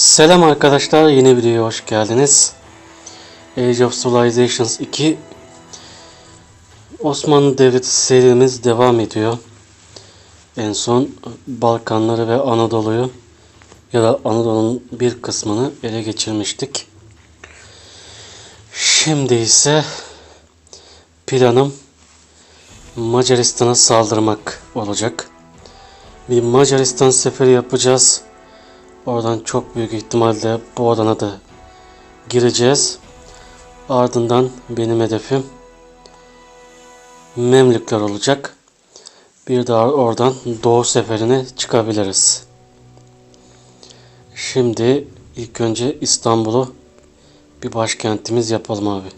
Selam arkadaşlar, yeni videoya hoş geldiniz. Age of Civilizations 2 Osmanlı Devleti serimiz devam ediyor. En son Balkanları ve Anadolu'yu ya da Anadolu'nun bir kısmını ele geçirmiştik. Şimdi ise planım Macaristan'a saldırmak olacak. Bir Macaristan seferi yapacağız. Oradan çok büyük ihtimalle bu alana da gireceğiz. Ardından benim hedefim Memlükler olacak. Bir daha oradan Doğu seferine çıkabiliriz. Şimdi ilk önce İstanbul'u bir başkentimiz yapalım abi.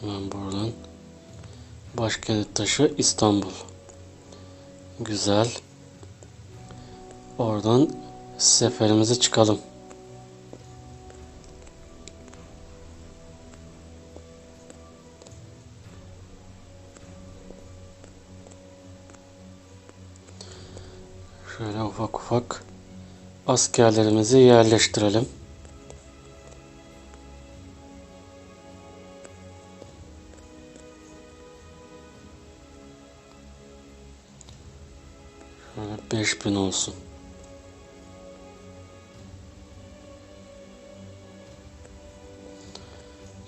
Hemen buradan başkent taşı İstanbul. Güzel. Oradan seferimize çıkalım. Şöyle ufak ufak askerlerimizi yerleştirelim. Şöyle 5000 olsun.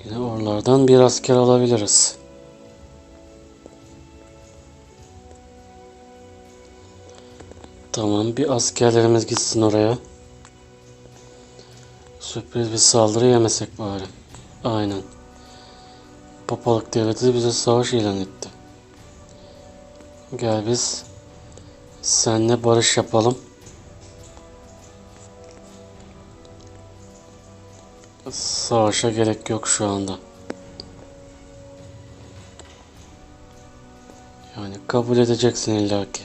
Yine oralardan bir asker alabiliriz. Tamam bir askerlerimiz gitsin oraya. Sürpriz bir saldırı yemesek bari. Aynen. Papalık devleti bize savaş ilan etti. Gel biz senle barış yapalım. Savaşa gerek yok şu anda. Yani kabul edeceksin illaki.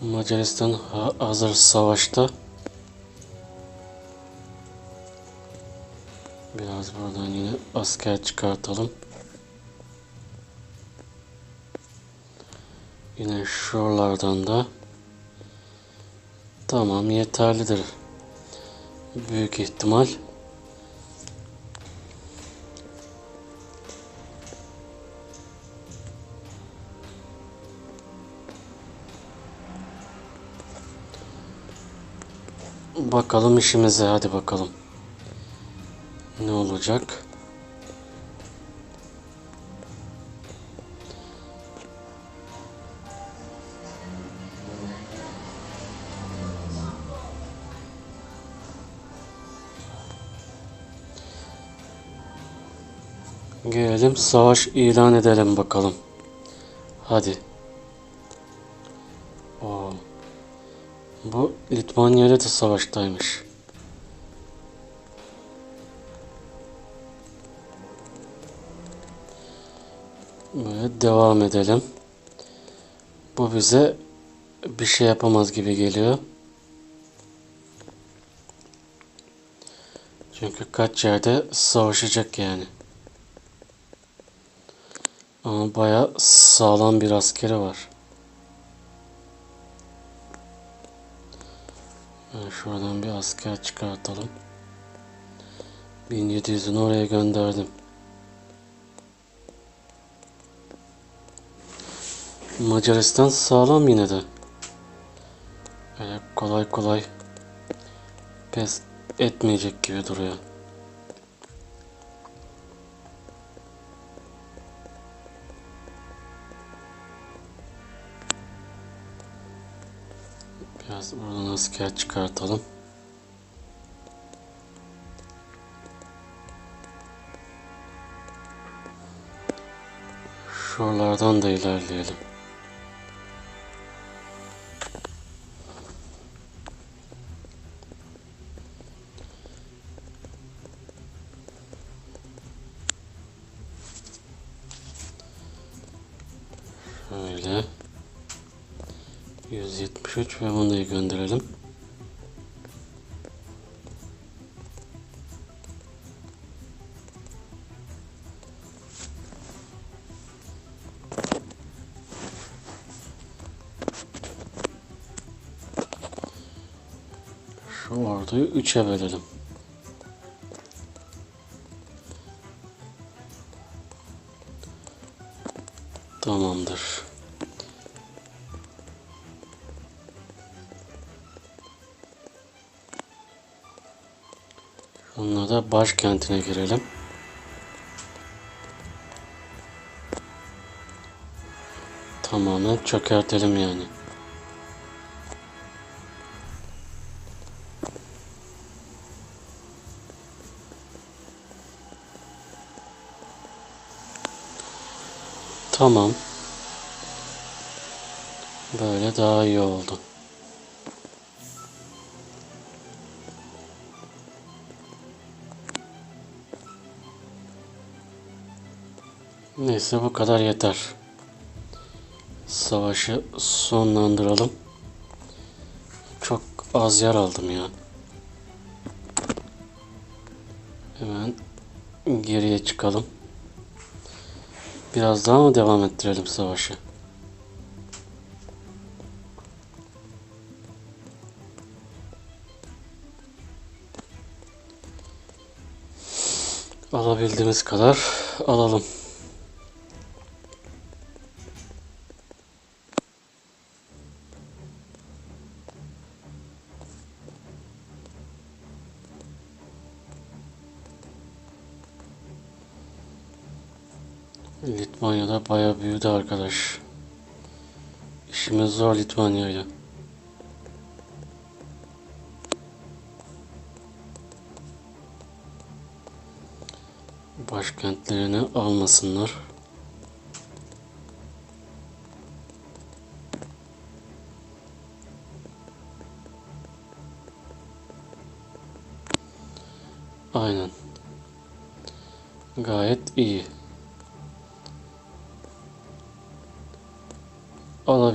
Macaristan ha- hazır savaşta. Biraz buradan yine asker çıkartalım. Yine şuralardan da tamam yeterlidir. Büyük ihtimal. Bakalım işimize hadi bakalım. Ne olacak? Gelelim savaş ilan edelim bakalım. Hadi. Oo. Bu Litvanya ile de savaştaymış. Böyle devam edelim. Bu bize bir şey yapamaz gibi geliyor. Çünkü kaç yerde savaşacak yani. Ama baya sağlam bir askeri var. Ben şuradan bir asker çıkartalım. 1700'ünü oraya gönderdim. Macaristan sağlam yine de. Öyle kolay kolay pes etmeyecek gibi duruyor. Biraz buradan asker çıkartalım. Şuralardan da ilerleyelim. Şuraya mandayı gönderelim. Şu orduyu 3'e bölelim. Başkentine girelim. Tamamen çökertelim yani. Tamam. Böyle daha iyi oldu. Neyse bu kadar yeter. Savaşı sonlandıralım. Çok az yer aldım ya. Hemen geriye çıkalım. Biraz daha mı devam ettirelim savaşı? Alabildiğimiz kadar alalım. Litvanya'da bayağı büyüdü arkadaş. İşimiz zor Litvanya'yla. Başkentlerini almasınlar.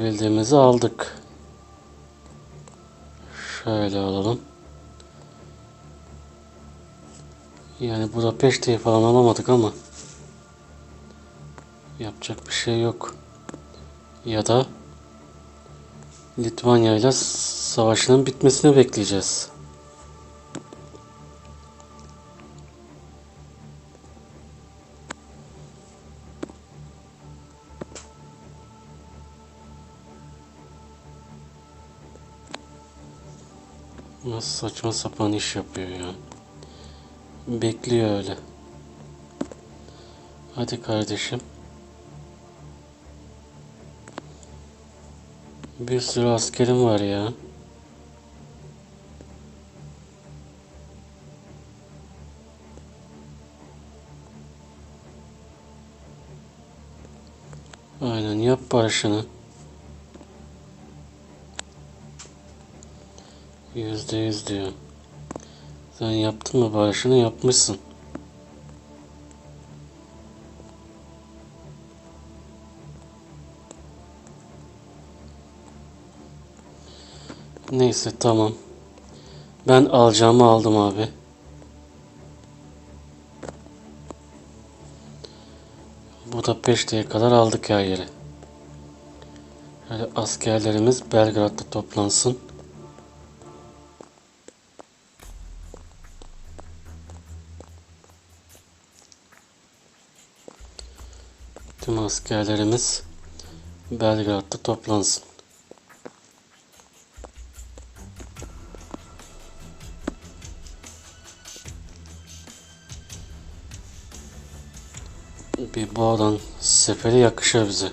Alabildiğimizi aldık. Şöyle alalım. Yani Budapeşte'yi falan alamadık ama yapacak bir şey yok. Ya da Litvanya ile savaşının bitmesini bekleyeceğiz. Nasıl saçma sapan iş yapıyor ya. Bekliyor öyle. Hadi kardeşim. Bir sürü askerim var ya. Aynen yap barışını. Yüzde yüz diyor. Sen yaptın mı bağışını yapmışsın. Neyse tamam. Ben alacağımı aldım abi. Bu da Peşte'ye kadar aldık ya yeri. Şöyle askerlerimiz Belgrad'da toplansın. Tüm askerlerimiz Belgrad'da toplansın. Bir bağdan seferi yakışır bize.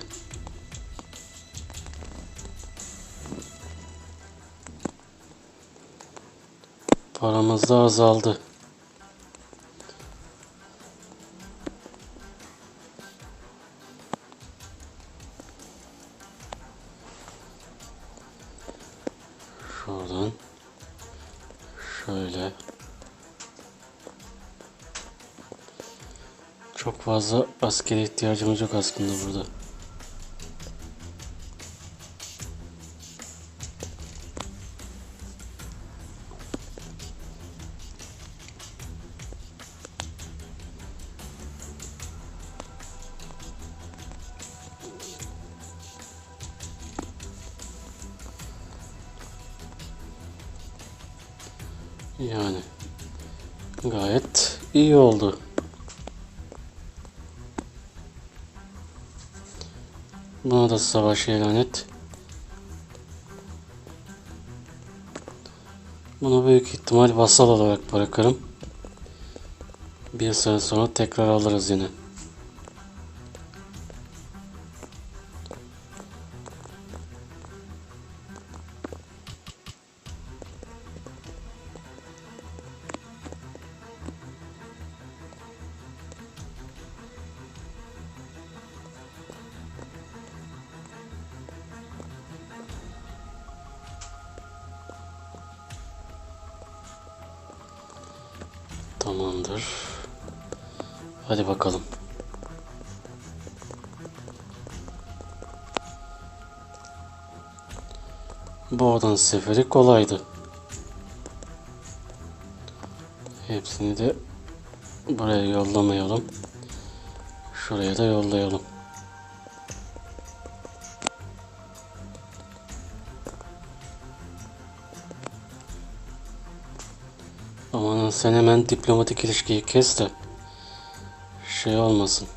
Paramız da azaldı. fazla askere ihtiyacımız yok aslında burada. Yani gayet iyi oldu. Buna da savaş ilan et. Bunu büyük ihtimal vasal olarak bırakırım. Bir sene sonra tekrar alırız yine. Tamamdır. Hadi bakalım. Bu odanın seferi kolaydı. Hepsini de buraya yollamayalım. Şuraya da yollayalım. Sen hemen diplomatik ilişkiyi kes de şey olmasın.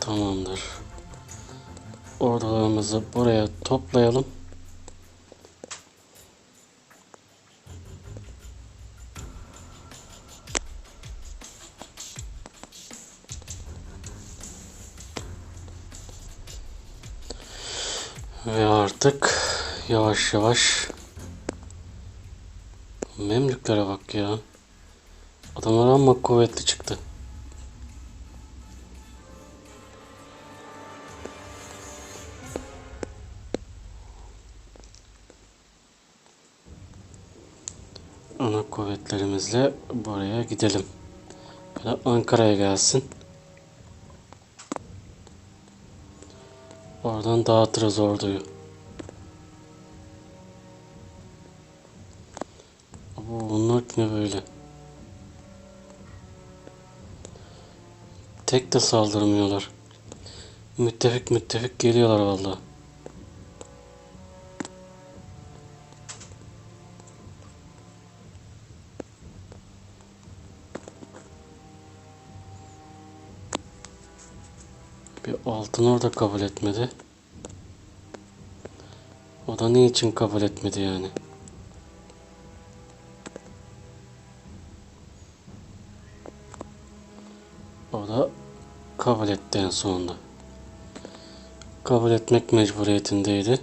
Tamamdır. Ordularımızı buraya toplayalım. Ve artık yavaş yavaş Memlüklere bak ya. Adamlar amma kuvvetli çıktı. Ana kuvvetlerimizle buraya gidelim. Ankara'ya gelsin. Oradan dağıtırız orduyu. Tek de saldırmıyorlar. Müttefik müttefik geliyorlar vallahi. Bir altın orada kabul etmedi. O da ne için kabul etmedi yani? Kabul etti en sonunda. Kabul etmek mecburiyetindeydi.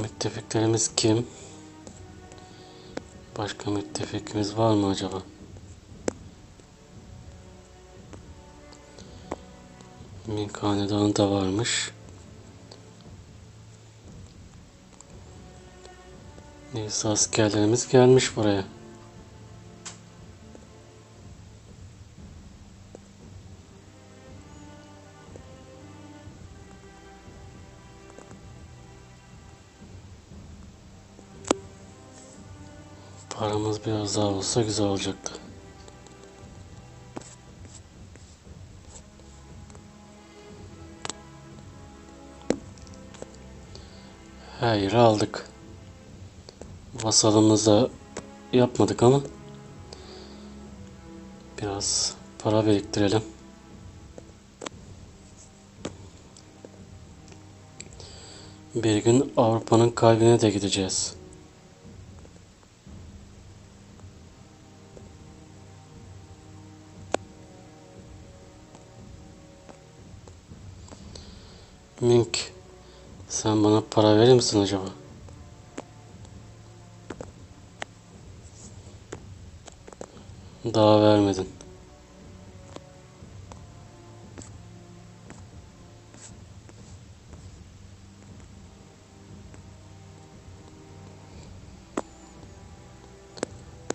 Müttefiklerimiz kim? Başka müttefikimiz var mı acaba? Mink Hanedanı da varmış. Neyse askerlerimiz gelmiş buraya. Paramız biraz daha olsa güzel olacaktı. Yeri aldık. Vasalımızda yapmadık ama biraz para biriktirelim. Bir gün Avrupa'nın kalbine de gideceğiz. Misin acaba? Daha vermedin.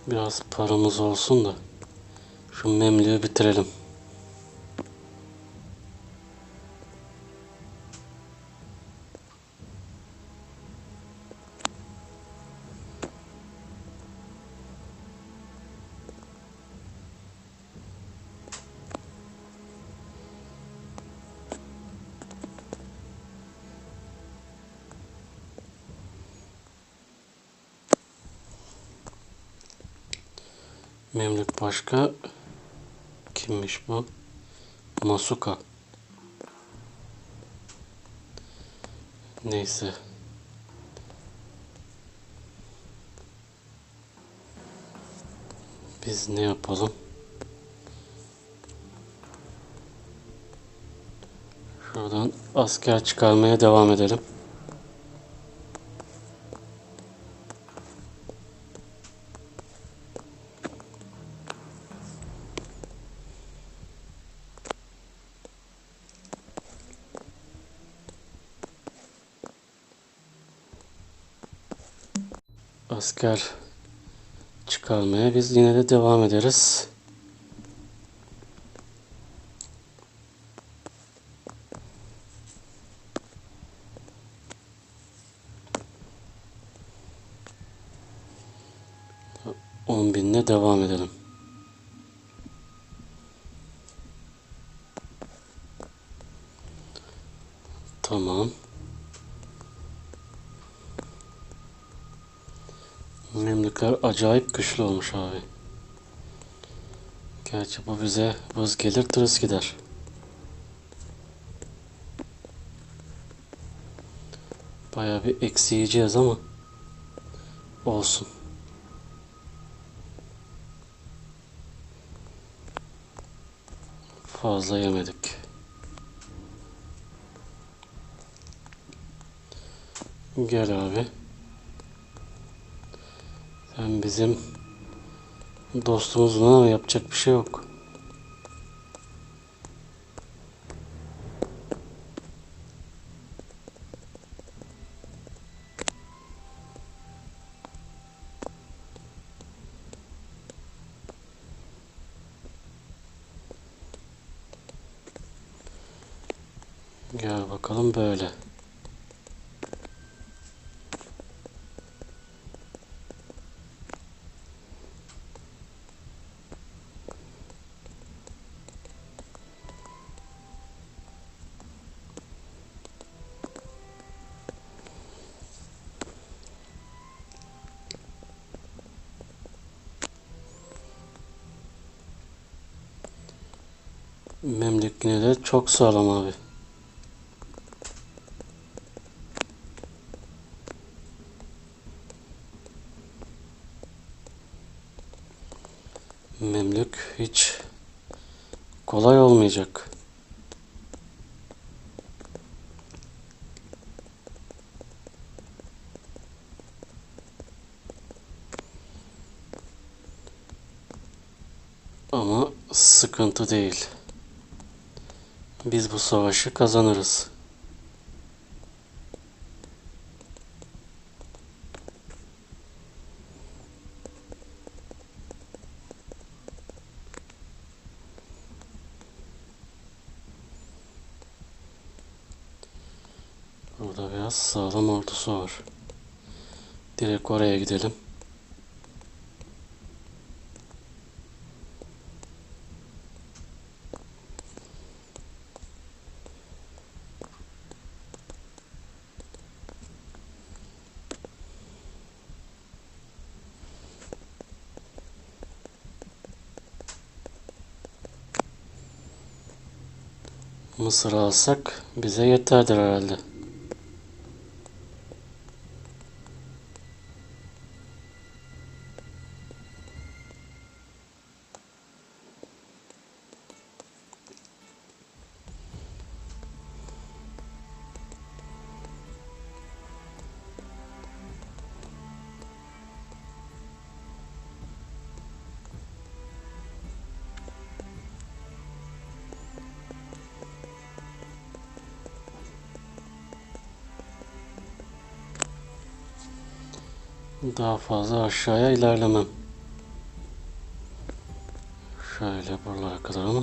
Biraz paramız olsun da şu memlüğü bitirelim. Başka. Kimmiş bu? Masuka. Neyse. Biz ne yapalım? Şuradan asker çıkarmaya devam edelim. Asker çıkarmaya biz yine de devam ederiz. On binle devam edelim. Acayip güçlü olmuş abi. Gerçi bu bize vız gelir tırıs gider. Bayağı bir eksi yiyeceğiz ama olsun. Fazla yemedik. Gel abi. Sen bizim dostumuzun ama yapacak bir şey yok. Memlük de çok sağlam abi. Memlük hiç kolay olmayacak. Ama sıkıntı değil. Biz bu savaşı kazanırız. Burada biraz sağlam ordusu var. Direkt oraya gidelim. Mısır alsak bize yeterdir herhalde. Daha fazla aşağıya ilerlemem. Şöyle buralara kadar ama.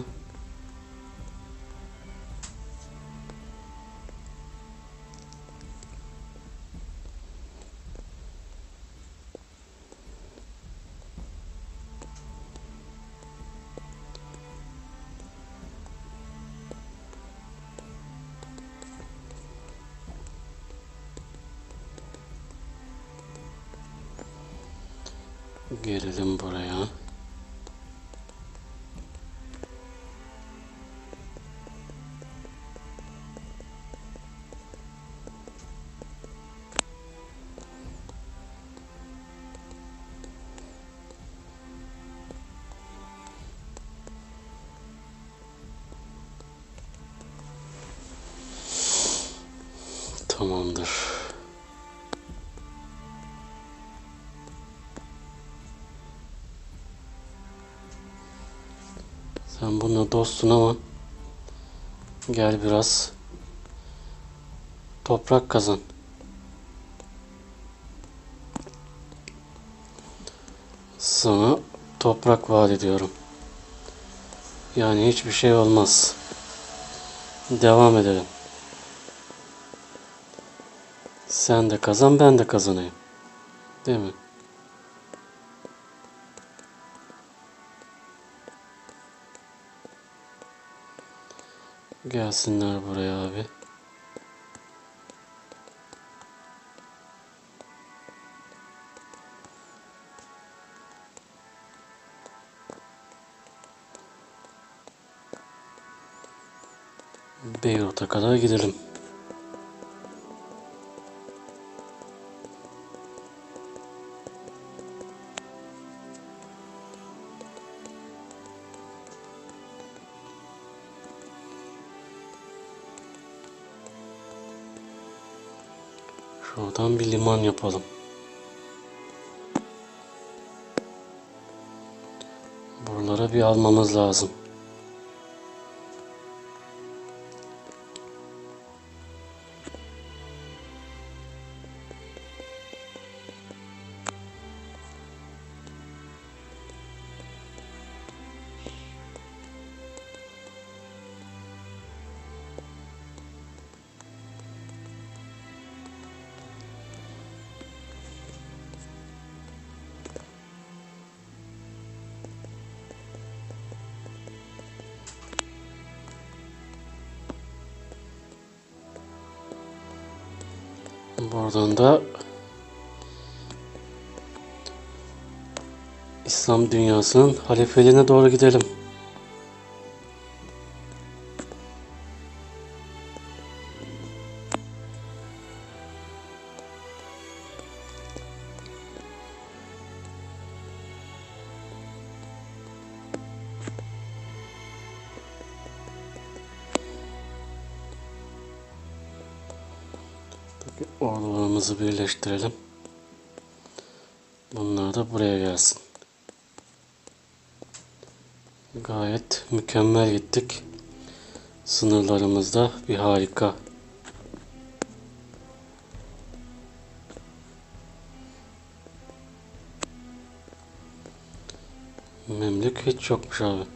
Gelelim buraya. Dostsun ama gel biraz toprak kazan. Sana toprak vaat ediyorum. Yani hiçbir şey olmaz. Devam edelim. Sen de kazan ben de kazanayım. Değil mi? Gelsinler buraya abi. Beyrut'a kadar gidelim. Şuradan bir liman yapalım. Buralara bir almamız lazım. Buradan da İslam dünyasının halifeliğine doğru gidelim. Sınırlarımızda bir harika. Memlük hiç yokmuş abi.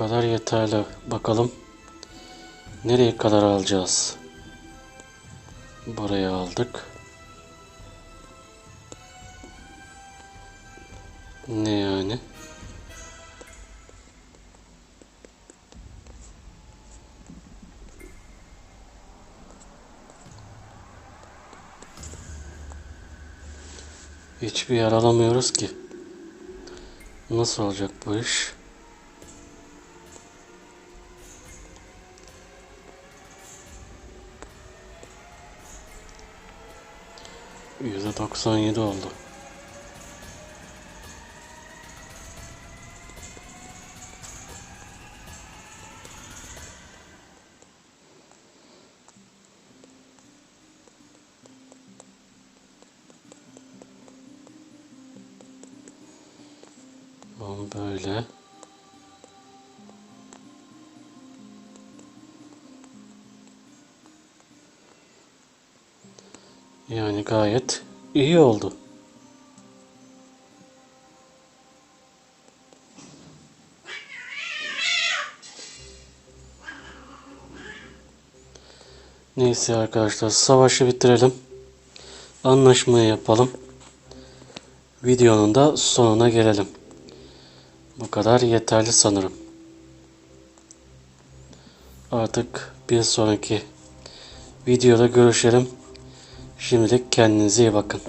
Kadar yeterli. Bakalım nereye kadar alacağız? Buraya aldık. Ne yani? Hiçbir yer alamıyoruz ki. Nasıl olacak bu iş? 97 oldu. Tamam böyle. Yani gayet iyi oldu. Neyse arkadaşlar savaşı bitirelim. anlaşmayı yapalım. Videonun da sonuna gelelim. Bu kadar yeterli sanırım. Artık bir sonraki videoda görüşelim. Şimdilik kendinize iyi bakın.